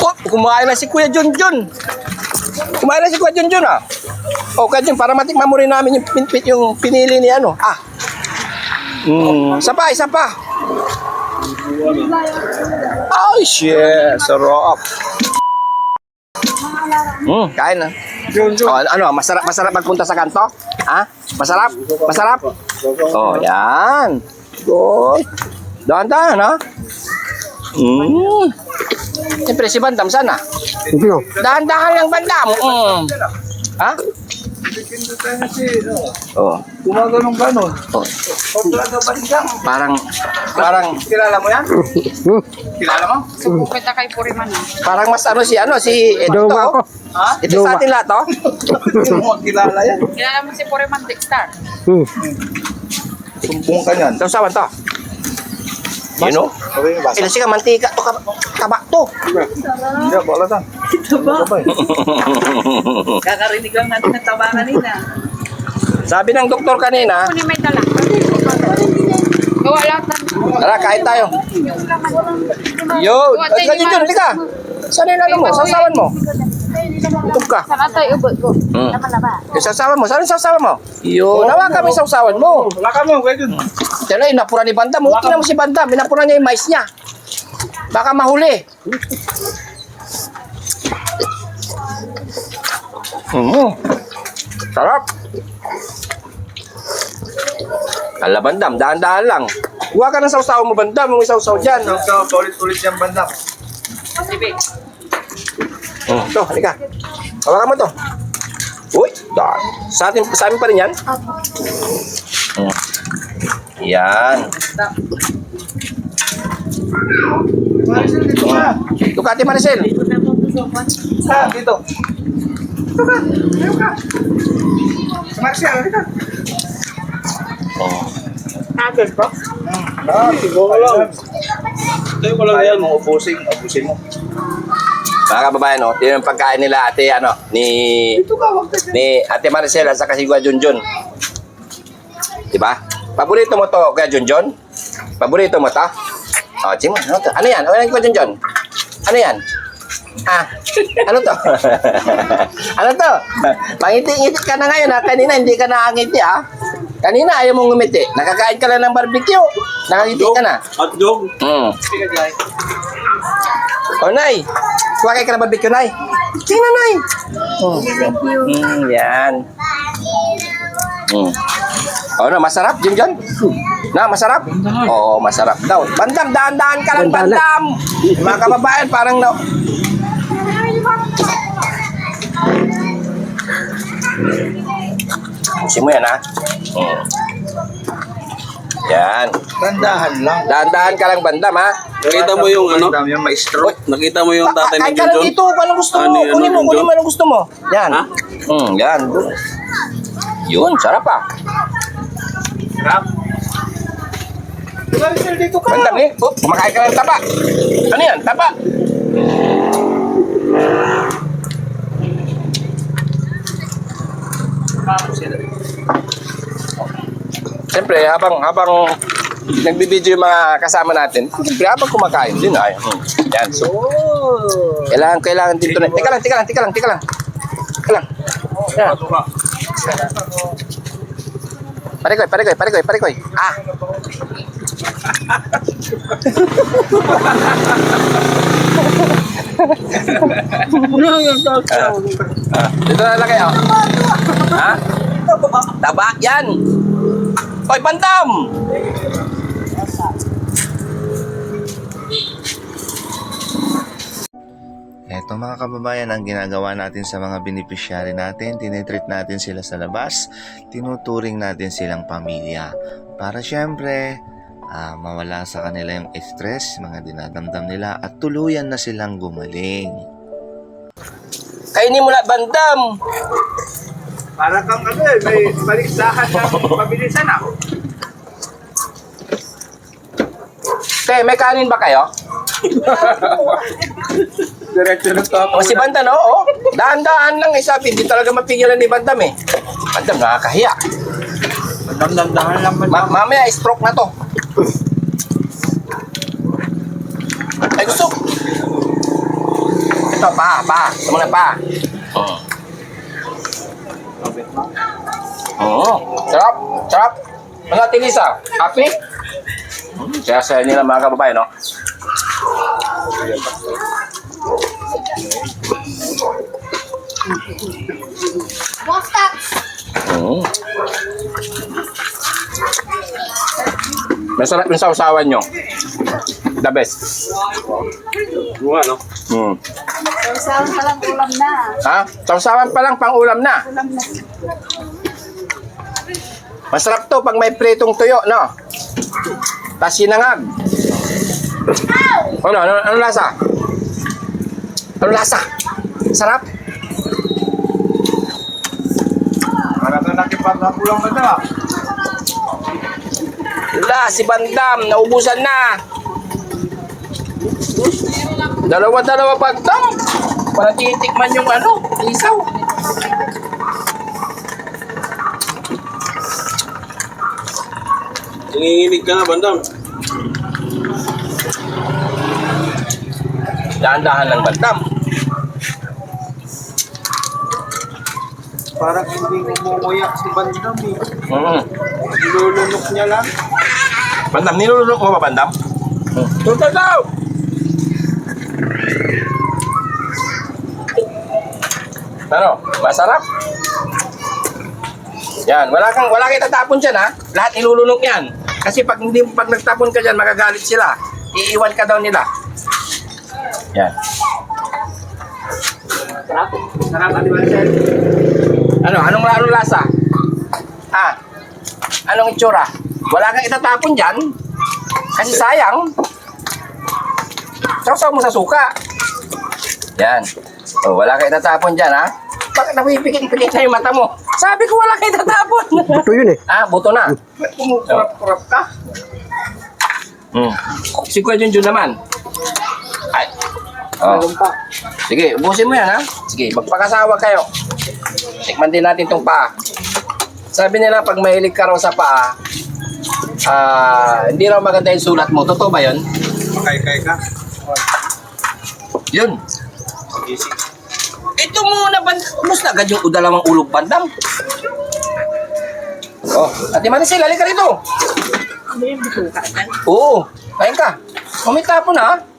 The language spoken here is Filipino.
Oh, kumain na si Kuya Junjun. Kumain na si Kuya Junjun ah. O, Kuya Jun, para matikman mo rin namin yung, pin, pin- yung pinili ni ano. Ah. Mm, isa pa, isa pa. Ay, shit. Sarap. Mm, kain na. Oh, ano, masarap masarap magpunta sa kanto? Ha? Masarap? Masarap? Oh, yan. Good. Dahan-dahan, ha? Mm. Siyempre, si Bandam, sana? Hindi oh. Dahan-dahan lang, Bandam. Mm. Ha? Oh. Gumaganong ganon. oh. Parang, parang, kilala mo yan? Hmm. Kilala mo? Kita kay Puriman. Parang mas ano si, ano, si, ito, to. ako. Ha? Ito sa atin lahat, mo kilala yan. Kilala mo si Puriman Dexter. Hmm. Sumbong ka niyan. Sausawan to. You know? Ilan siya mantika to, kaba, kaba to. Hindi, bala tan. Sabay. Kakarinig lang natin ng taba kanina. Sabi ng doktor kanina, Kunin may dala. Gawa lahat ng... tara, kain tayo. Yo, ganyan yun, halika. Saan yung ano mo? Sausawan mo. Gutom ka. Saan tayo ubod ko? Hmm. Yung sausawan mo, saan yung sausawan mo? Yo, nawa kami sausawan mo. Wala ka mo, kaya dun. Tela, inapura ni Bandam. Okay na mo si Bandam. Inapura niya yung mais niya. Baka mahuli. Mm. Sarap. Ala, Bandam, dahan-dahan lang. Huwag ka ng sausaw mo, Bandam. Yung sausaw dyan. Ikaw, ulit-ulit yung banda. Sibi. Mm. Ito, halika. Hawakan mo to. Uy, dahan. Sa atin, sa amin pa rin yan? Mm. Yan. Ducati Maricel. Ha, dito. Dito ka. Dito ka. Marcial, halika. Oh. Ah, siguro lang. Tayo ko lang yan. Ubusin, ubusin mo. Mga kababayan, oh, yun yung pagkain nila ate, ano, ni, ni ate Maricel at saka si Kuya Junjun. Diba? Paborito mo to, Kuya Junjun? Paborito mo to? Oh, Jim, ano to? Ano yan? Ano yan, Junjun? Ano yan? Ah, ano to? ano to? Pangiti-ngiti ka na ngayon ha. Kanina hindi ka nakangiti ha. Kanina ayaw mong ngumiti. Nakakain ka lang ng barbecue. Nakangiti ka na. Hotdog. Mm. Oh, Nay. Kuha kayo ka ng barbecue, Nay. Tingnan, Nay. Oh. Mm, yan. Mm. Oh, no, masarap, Jim John? Na, masarap? Oo, masarap daw. Bandam, daan-daan ka lang, bandam. Mga kababayan, parang na... Pusin mo yan, ha? Mm. Yan. Tandahan lang. Daan-daan ka lang, bandam, ha? Nakita mo yung ano? Bandam yung maestro. Nakita mo yung tatay ni Kain ka lang Junjun? dito, kung anong gusto mo. Ano yun, kunin mo, Junjun? kunin mo anong gusto mo. Yan. Ha? Mm, yan. Yun, sarap ah. Sarap. Marcial, dito ka. Bandam eh. Oh, kumakain ka ng tapa. Ano yan? Tapa. Siyempre, habang habang nagbibideo yung mga kasama natin, siyempre habang kumakain din ay. Hmm. Yan. So, kailangan kailangan dito na. Teka lang, teka lang, teka lang, teka lang. Teka lang. Yan. Parikoy, parikoy, parikoy, parikoy. Ah. Ah, dito na lang kayo. Ha? Taba, yan. Hoy, bandam! Eto mga kababayan ang ginagawa natin sa mga beneficiary natin, tinitreat natin sila sa labas, tinuturing natin silang pamilya. Para syempre, ah, mawala sa kanila yung stress, mga dinadamdam nila at tuluyan na silang gumaling. Kainin mo na, bandam! Para kang ano eh, may baliksahan ng pabilisan ah. Te, may kanin ba kayo? Diretso na to. O si Bantam, oo. Daan-daan lang eh, sabi. Hindi talaga mapigilan ni Bantam eh. Bantam, nakakahiya. Damdamdahan lang man. Ma- mamaya, stroke na to. Ay, gusto. Ito, pa, pa. Tumulong pa. Oo. Oh. Oo. Sarap. Sarap. Natin Lisa? Happy? Kaya sa nila mga kababayan, no? Bostak! Oo. Masarap yung sausawan nyo. The best. Yung ano? Hmm. Sausawan pa lang ulam na. Ha? Sausawan pa lang pang ulam na. Ulam na. Masarap to pag may pritong tuyo, no? Tapos sinangag. Ano, ano, ano lasa? Ano lasa? Sarap. Para ka nakipagkapulang ka na. Wala, si Bandam, naubusan na. Dalawa-dalawa Bandam. Para titikman yung ano, isaw. Nanginginig ka na, bandam. Dahan-dahan lang Bandam. Parang hindi umumuyak si Bandam eh. Mm. Nilulunok niya lang. Bandam, nilulunok mo ba Bandam? Tutal daw! Ano? Masarap? Yan, wala kang wala kang tatapon diyan ha. Lahat ilulunok 'yan. Kasi pag hindi pag nagtapon ka diyan, magagalit sila. Iiwan ka daw nila. Yan. Sarap. Sarap ka di ba, sir? Ano? Anong, anong lasa? Ah? Anong itsura? Wala kang itatapon dyan. Kasi sayang. Sausaw mo sa suka. Yan. Oh, wala kang itatapon dyan, ha? Bakit napipikit-pikit na yung mata mo? Sabi ko wala kang itatapon. Buto yun eh. ah, buto na. Ba't kumukurap-kurap ka? Hmm. Si Kuya Junjun naman. Ay. Oh. Sige, ubusin mo yan, ha? Sige, magpakasawa kayo. Tikman din natin tong paa. Sabi nila, pag mahilig ka raw sa paa, ah, hindi raw maganda yung sulat mo. Totoo ba yun? Makay-kay ka. Yun. Gising. Ito muna, band. Kumusta agad yung dalawang ulog bandam? Oh, Ate Maricel, halika rito. Oo, kain ka. Umita po na?